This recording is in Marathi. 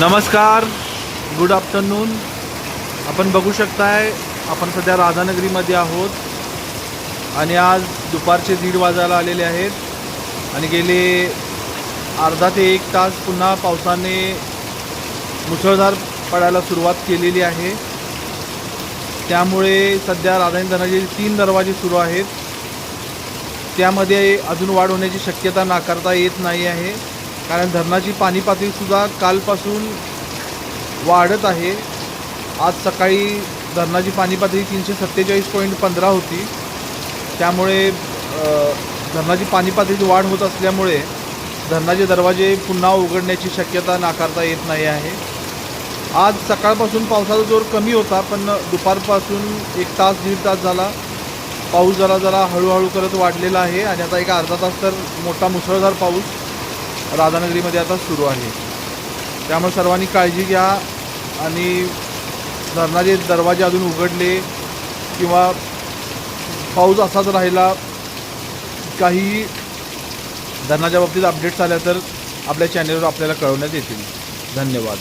नमस्कार. गुड आफ्टरनून आपण बघू शकताय आपण सध्या राधानगरीमध्ये आहोत. आणि आज दुपारचे दीड वाजायला आलेले आहेत. आणि गेले अर्धा ते एक तास पुन्हा पावसाने मुसळधार पडायला सुरुवात केलेली आहे. त्यामुळे सध्या राधानगरी तीन दरवाजे सुरू आहेत. त्यामध्ये अजून वाढ होण्याची शक्यता नाकारता येत नाही आहे. कारण धरणाची पाणी पातळीसुद्धा कालपासून वाढत आहे. आज सकाळी धरणाची पाणी पातळी तीनशे सत्तेचाळीस पॉईंट पंधरा होती. त्यामुळे धरणाची पाणी पातळीत वाढ होत असल्यामुळे धरणाचे दरवाजे पुन्हा उघडण्याची शक्यता नाकारता येत नाही आहे. आज सकाळपासून पावसाचा जोर कमी होता पण दुपारपासून एक तास दीड तास झाला. पाऊस जरा जरा हळूहळू करत वाढलेला आहे आणि आता एक अर्धा तास तर मोठा मुसळधार पाऊस राधानगरीमध्ये आता सुरू आहे. त्यामुळे सर्वांनी काळजी घ्या आणि धरणाचे दरवाजे अजून उघडले किंवा पाऊस असाच राहिला काही धरणाच्या बाबतीत अपडेट्स आल्या तर आपल्या चॅनेलवर आपल्याला कळवण्यात येतील. धन्यवाद.